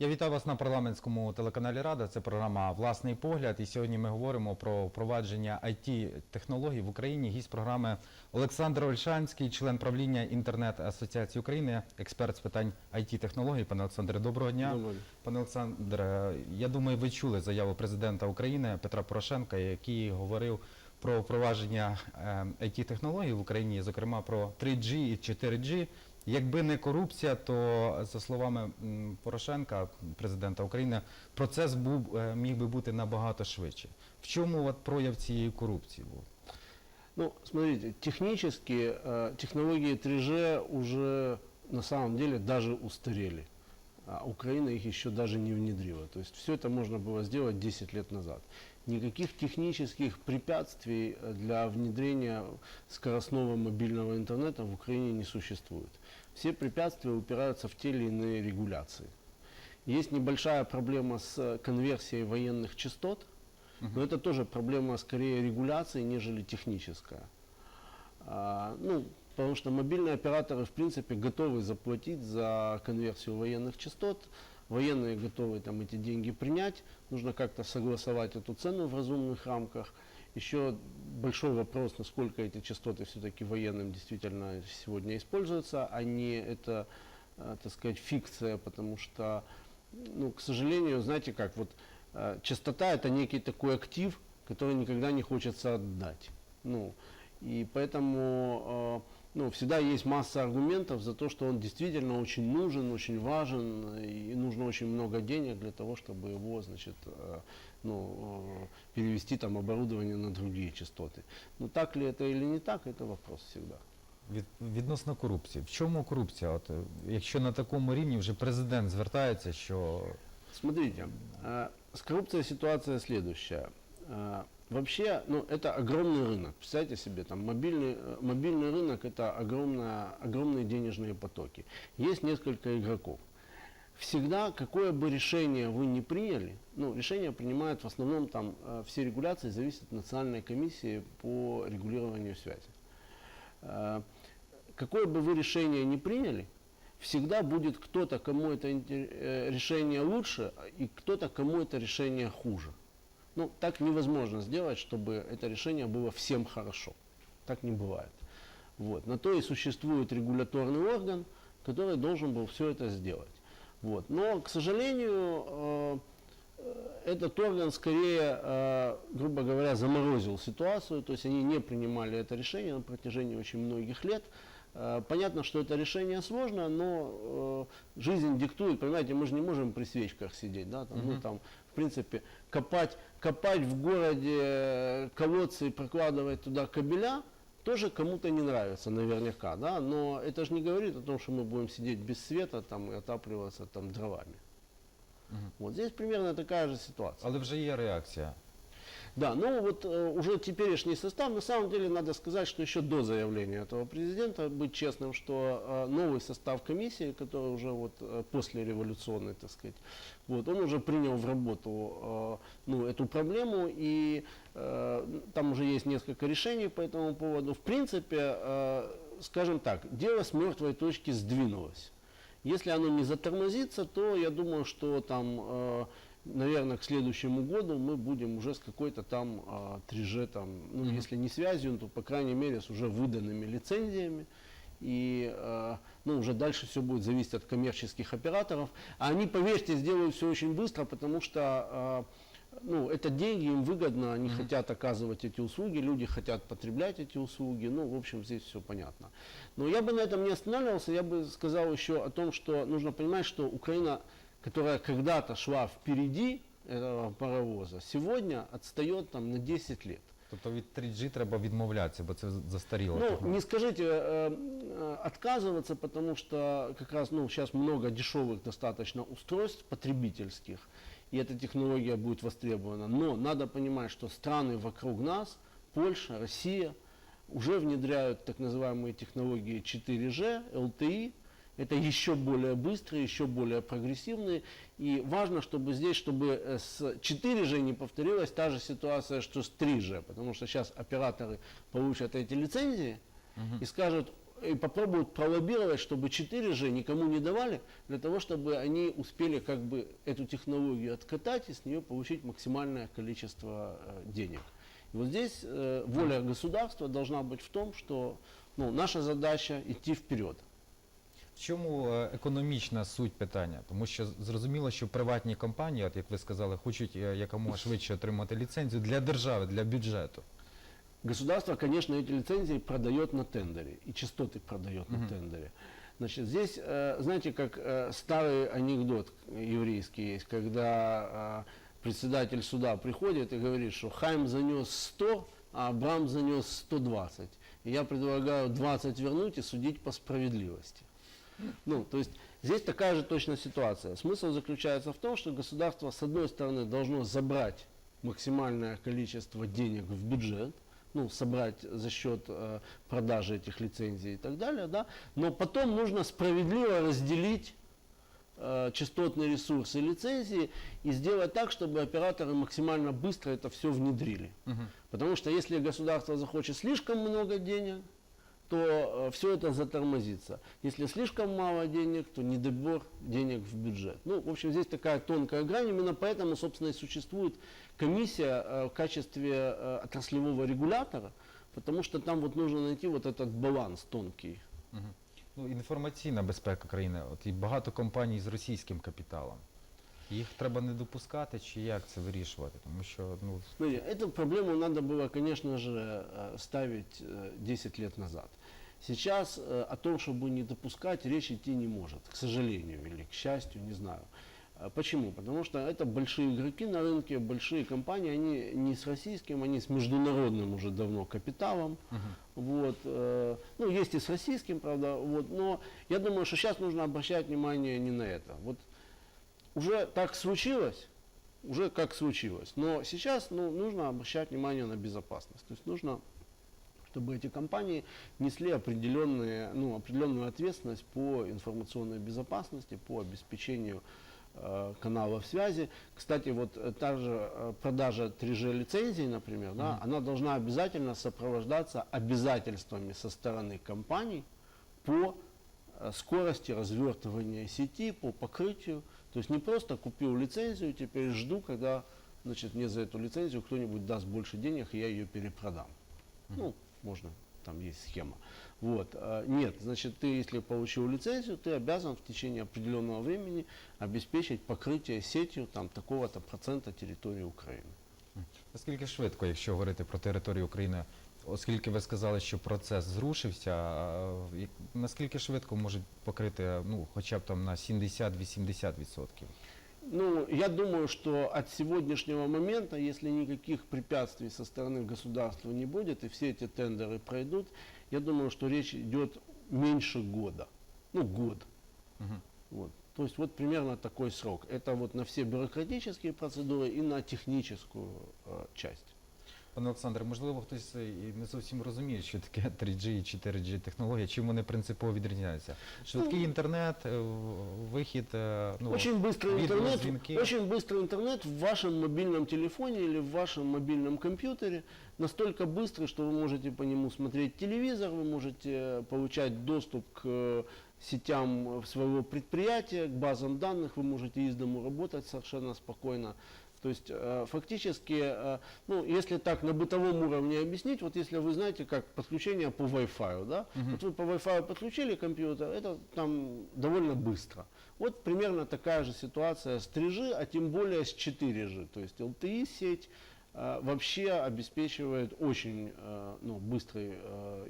Я вітаю вас на парламентському телеканалі Рада. Це програма Власний погляд. І сьогодні ми говоримо про впровадження it технологій в Україні. Гість програми Олександр Ольшанський, член правління інтернет асоціації України, експерт з питань it технологій. Пане Олександре, доброго дня. Доброго. Пане Олександре, я думаю, ви чули заяву президента України Петра Порошенка, який говорив про впровадження it технологій в Україні, зокрема про 3G і 4G. Якби не корупція, то за словами м, Порошенка, президента України, процес був е, міг би бути набагато швидше. В чому от прояв цієї корупції був? Ну, смотрите, технически э, технологии 3G уже на самом деле даже устарели. А Украина их еще даже не внедрила. То есть все это можно было сделать 10 лет назад. Никаких технических препятствий для внедрения скоростного мобильного интернета в Украине не существует. Все препятствия упираются в те или иные регуляции. Есть небольшая проблема с э, конверсией военных частот, но это тоже проблема скорее регуляции, нежели техническая. А, ну, потому что мобильные операторы, в принципе, готовы заплатить за конверсию военных частот. Военные готовы там эти деньги принять. Нужно как-то согласовать эту цену в разумных рамках. Еще большой вопрос, насколько эти частоты все-таки военным действительно сегодня используются, а не это, э, так сказать, фикция, потому что, ну, к сожалению, знаете как, вот э, частота это некий такой актив, который никогда не хочется отдать. Ну, и поэтому э, ну, всегда есть масса аргументов за то, что он действительно очень нужен, очень важен, и нужно очень много денег для того, чтобы его, значит, э, ну, э, перевести там оборудование на другие частоты. Но так ли это или не так, это вопрос всегда. Від, відносно корупції. В чому корупція? От, е, якщо на такому рівні вже президент звертається, що Смотрите, э, с коррупцией ситуация следующая. Вообще, ну, это огромный рынок. Представьте себе, там мобильный, э, мобильный рынок это огромная, огромные денежные потоки. Есть несколько игроков. Всегда, какое бы решение вы ни приняли, ну, решение принимают в основном там э, все регуляции зависят от национальной комиссии по регулированию связи. Э, Какое бы вы решение ни приняли, всегда будет кто-то, кому это решение лучше, и кто-то, кому это решение хуже. Ну, так невозможно сделать, чтобы это решение было всем хорошо. Так не бывает. Вот. На то и существует регуляторный орган, который должен был все это сделать. Вот. Но, к сожалению, э, этот орган скорее, э, грубо говоря, заморозил ситуацию, то есть они не принимали это решение на протяжении очень многих лет. Э, Понятно, что это решение сложно, но жизнь диктует, понимаете, мы же не можем при свечках сидеть, да, там, ну, там, принципе, копать, копать в городе э, колодцы и прокладывать туда кабеля, тоже кому-то не нравится наверняка, да, но это же не говорит о том, что мы будем сидеть без света там, и отапливаться там дровами. Вот здесь примерно такая же ситуация. але вже є реакція. Да, ну вот э, уже теперешний состав, на самом деле надо сказать, что еще до заявления этого президента, быть честным, что э, новый состав комиссии, который уже вот э, после революционный, так сказать, вот, он уже принял в работу э, ну, эту проблему, и э, там уже есть несколько решений по этому поводу. В принципе, скажем так, дело с мертвой точки сдвинулось. Если оно не затормозится, то я думаю, что там, э, наверное, к следующему году мы будем уже с какой-то там э, 3G, там, ну, если не связью, то, по крайней мере, с уже выданными лицензиями. И э, ну, уже дальше все будет зависеть от коммерческих операторов. А они, поверьте, сделают все очень быстро, потому что э, ну, это деньги, им выгодно, они хотят оказывать эти услуги, люди хотят потреблять эти услуги, ну, в общем, здесь все понятно. Но я бы на этом не останавливался, я бы сказал еще о том, что нужно понимать, что Украина, которая когда-то шла впереди этого паровоза, сегодня отстает там на 10 лет. Тобто від 3G треба відмовлятися, бо це застаріло. Ну, технологія. не скажите э, э, отказываться, потому что как раз ну, сейчас много дешевых достаточно устройств потребительских, и эта технология будет востребована. Но надо понимать, что страны вокруг нас, Польша, Россия, уже внедряют так называемые технологии 4G, LTE, это еще более быстрые, еще более прогрессивные. И важно, чтобы здесь, чтобы э, с 4G не повторилась та же ситуация, что с 3G. Потому что сейчас операторы получат эти лицензии и скажут, и попробуют пролоббировать, чтобы 4G никому не давали, для того, чтобы они успели как бы эту технологию откатать и с нее получить максимальное количество э, денег. И вот здесь э, воля государства должна быть в том, что ну, наша задача идти вперед. В чому е, економічна суть питання? Тому що зрозуміло, що приватні компанії, от як ви сказали, хочуть е, якомога швидше отримати ліцензію для держави, для бюджету. Государство, конечно, эти лицензии продает на тендере, и частоты продает на Мгм. тендере. Значит, здесь, э, знаете, как э, старый анекдот еврейский есть, когда э, председатель суда приходит и говорит, что Хайм занес 100, а Абрам занес 120. И я предлагаю 20 вернуть и судить по справедливости. Ну, то есть здесь такая же точно ситуация. Смысл заключается в том, что государство, с одной стороны, должно забрать максимальное количество денег в бюджет, ну, собрать за счет э, продажи этих лицензий и так далее, да, но потом нужно справедливо разделить э, частотные ресурсы лицензии и сделать так, чтобы операторы максимально быстро это все внедрили. Потому что если государство захочет слишком много денег, то все это затормозится. Если слишком мало денег, то недобор денег в бюджет. Ну, в общем, здесь такая тонкая грань. Именно поэтому, собственно, и существует комиссия э, в качестве э, отраслевого регулятора, потому что там вот нужно найти вот этот баланс тонкий. Мгм. Ну, інформаційна безпека країни. От і багато компаній з російським капіталом. Їх треба не допускати, чи як це вирішувати? Тому що ну Смотрите, эту проблему надо было, конечно же, э, ставить э, 10 лет назад. Сейчас э, о том, чтобы не допускать, речь идти не может, к сожалению или к счастью, не знаю. Э, Почему? Потому что это большие игроки на рынке, большие компании, они не с российским, они с международным уже давно капиталом. Вот, э, ну, есть и с российским, правда, вот, но я думаю, что сейчас нужно обращать внимание не на это. Вот уже так случилось, уже как случилось. Но сейчас ну, нужно обращать внимание на безопасность. То есть нужно, чтобы эти компании несли определенные, ну, определенную ответственность по информационной безопасности, по обеспечению э, каналов связи. Кстати, вот э, та же э, продажа 3G лицензий, например, да, она должна обязательно сопровождаться обязательствами со стороны компаний по э, скорости развертывания сети, по покрытию. То есть не просто купил лицензию, теперь жду, когда значит, мне за эту лицензию кто-нибудь даст больше денег, и я ее перепродам. Ну, можно, там есть схема. Вот. а, Нет, значит, ты, если получил лицензию, ты обязан в течение определенного времени обеспечить покрытие сетью там, такого-то процента территории Украины. наскільки швидко, якщо говорити про територію України, оскільки ви сказали, що процес зрушився, а, наскільки швидко можуть покрити ну, хоча б там на 70-80%? Ну, я думаю, что от сегодняшнего момента, если никаких препятствий со стороны государства не будет, и все эти тендеры пройдут, я думаю, что речь идет меньше года. Ну, год. Мгм. Вот. То есть вот примерно такой срок. Это вот на все бюрократические процедуры и на техническую э, часть. Пане Олександре, можливо, хтось і не зовсім розуміє, що таке 3G і 4G технологія, чим вони принципово відрізняються. Швидкий інтернет, е, в- вихід, е, ну, очень быстрый интернет, видеозвонки. очень быстрый интернет в вашем мобильном телефоне или в вашем мобильном компьютере настолько быстрый, что вы можете по нему смотреть телевизор, вы можете получать доступ к э, сетям э, своего предприятия, к базам данных, вы можете из дому работать совершенно спокойно. То есть э, фактически, э, ну, если так на бытовом уровне объяснить, вот если вы знаете, как подключение по Wi-Fi, да, вот вы по Wi-Fi подключили компьютер, это там довольно быстро. Вот примерно такая же ситуация с 3G, а тем более с 4G. То есть LTE сеть э, вообще обеспечивает очень ну, быстрый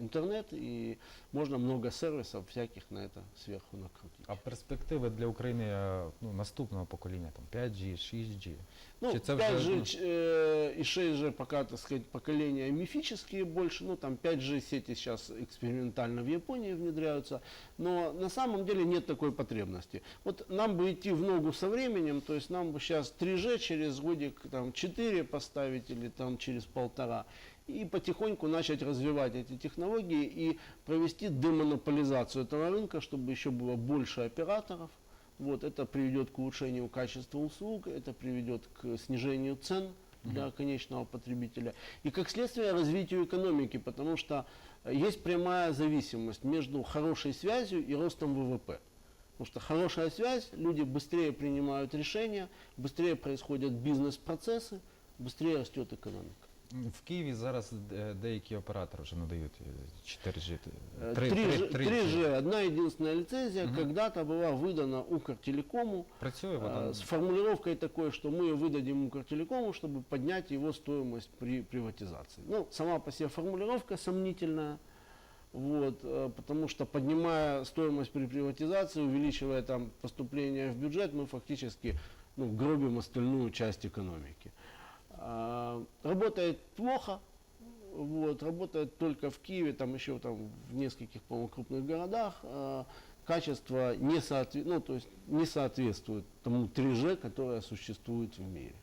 интернет и можно много сервисов всяких на это сверху накрутить. А перспективи для України е, ну, наступного покоління, там 5G, 6G. Ну, Чи це 5G вже, ну, ч- э, и 6G пока, так сказать, поколения мифические больше. Ну, там 5G сети сейчас экспериментально в Японии внедряются. Но на самом деле нет такой потребности. Вот нам бы идти в ногу со временем, то есть нам бы сейчас 3G через годик там 4 поставить или там через полтора. И потихоньку начать развивать эти технологии и провести демонополизацию этого рынка, чтобы еще было больше операторов. Вот, это приведет к улучшению качества услуг, это приведет к снижению цен для конечного потребителя. И как следствие развитию экономики, потому что есть прямая зависимость между хорошей связью и ростом ВВП. Потому что хорошая связь, люди быстрее принимают решения, быстрее происходят бизнес-процессы, быстрее растет экономика. В Києві зараз е, деякі оператори вже надають е, 4G. Э, три- 3G, три- 3G, одна единственная лицензия, Мгм. когда-то была выдана Укртелекому Працює э, вона. с формулировкой такой, что мы ее выдадим Укртелекому, чтобы поднять его стоимость при приватизации. Ну, сама по себе формулировка сомнительная, вот, э, потому что поднимая стоимость при приватизации, увеличивая там поступление в бюджет, мы фактически ну, гробим остальную часть экономики. А, Работает плохо, вот, работает только в Киеве, там еще там в нескольких, по-моему, крупных городах. А, Качество не, соотве- ну, то есть не соответствует тому 3G, которое существует в мире.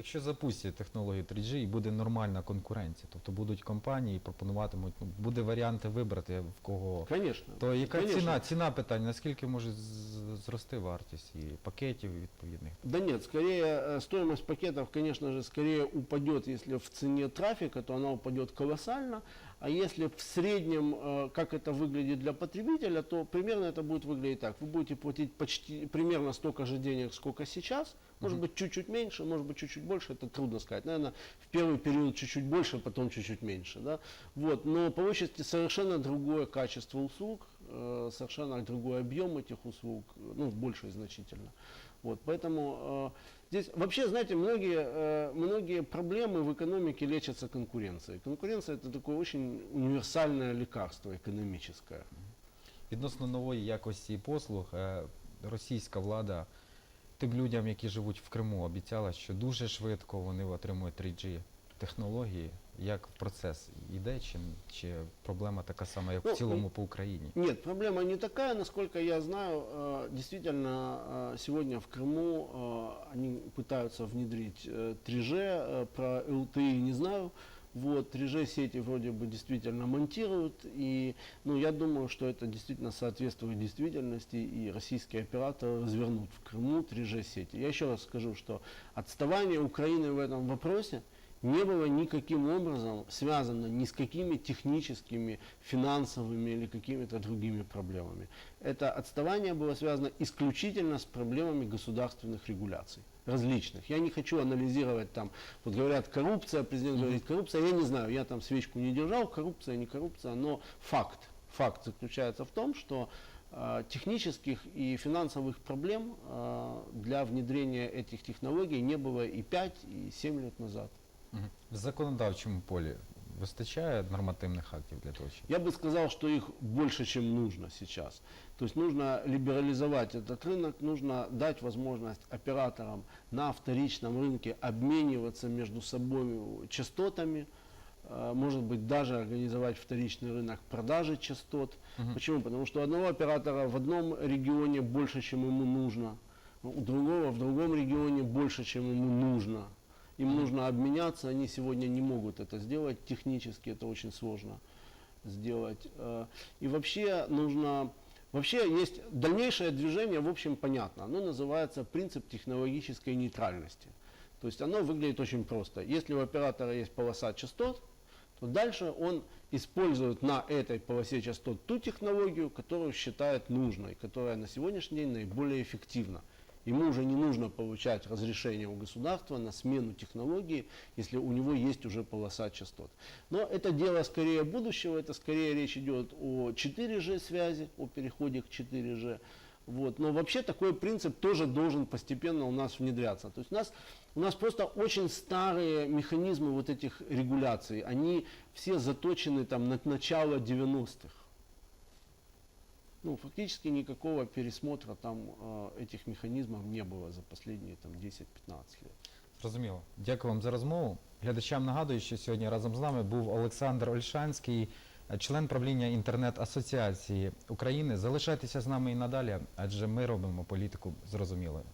Мгм. Якщо запустять технологію 3G і буде нормальна конкуренція, тобто будуть компанії, пропонуватимуть, ну, буде варіанти вибрати в кого. Конечно. То яка конечно. ціна? Ціна питання, наскільки може з- зрости вартість і пакетів відповідних? Да нет, скорее э, стоимость пакетов, конечно же, скорее упадет, если в цене трафика, то она упадет колоссально. А если в среднем, э, как это выглядит для потребителя, то примерно это будет выглядеть так. Вы будете платить почти примерно столько же денег, сколько сейчас. Может быть, чуть-чуть меньше, может быть, чуть-чуть больше, это трудно сказать. Наверное, в первый период чуть-чуть больше, потом чуть-чуть меньше. Да? Вот. Но получите совершенно другое качество услуг, э, совершенно другой объем этих услуг, ну, больше значительно. Вот, поэтому э, здесь вообще, знаете, многие, э, многие проблемы в экономике лечатся конкуренцией. Конкуренция это такое очень универсальное лекарство экономическое. Відносно нової якості послуг, е, російська влада тим людям, які живуть в Криму, обіцяла, що дуже швидко вони отримують 3G технології. Як процес іде, чи, чи проблема така сама, як Ну, в цілому по Україні? Нет, проблема не такая, насколько я знаю, э, действительно э, сегодня в Крыму э, они пытаются внедрить э, 3G, э, про LTE не знаю. Вот, 3G сети вроде бы действительно монтируют, и ну, я думаю, что это действительно соответствует действительности, и российские операторы развернут в Крыму 3G сети. Я еще раз скажу, что отставание Украины в этом вопросе не было никаким образом связано ни с какими техническими, финансовыми или какими-то другими проблемами. Это отставание было связано исключительно с проблемами государственных регуляций различных. Я не хочу анализировать там, вот говорят коррупция, президент говорит коррупция, я не знаю, я там свечку не держал, коррупция, не коррупция, но факт, факт заключается в том, что э, технических и финансовых проблем э, для внедрения этих технологий не было и 5, и 7 лет назад. Мгм. В законодавчому полі вистачає нормативних актів для того, щоб Я бы сказал, что их больше, чем нужно сейчас. То есть нужно либерализовать этот рынок, нужно дать возможность операторам на вторичном рынке обмениваться между собой частотами, э, может быть даже организовать вторичный рынок продажи частот. Мгм. Почему? Потому что у одного оператора в одном регионе больше, чем ему нужно, у другого в другом регионе больше, чем ему нужно. Им нужно обменяться, они сегодня не могут это сделать, технически это очень сложно сделать. Э, И вообще нужно, вообще есть дальнейшее движение, в общем, понятно. Оно называется принцип технологической нейтральности. То есть оно выглядит очень просто. Если у оператора есть полоса частот, то дальше он использует на этой полосе частот ту технологию, которую считает нужной, которая на сегодняшний день наиболее эффективна. Ему уже не нужно получать разрешение у государства на смену технологии, если у него есть уже полоса частот. Но это дело скорее будущего, это скорее речь идет о 4G связи, о переходе к 4G. Вот. Но вообще такой принцип тоже должен постепенно у нас внедряться. То есть у нас, у нас просто очень старые механизмы вот этих регуляций, они все заточены там на начало 90-х. Ну, фактически никакого пересмотра там э, этих механизмов не было за последние там 10-15 лет. Зрозуміло. Дякую вам за розмову. Глядачам нагадую, що сьогодні разом з нами був Олександр Ольшанський, е, член правління інтернет-асоціації України. Залишайтеся з нами і надалі, адже ми робимо політику зрозумілою.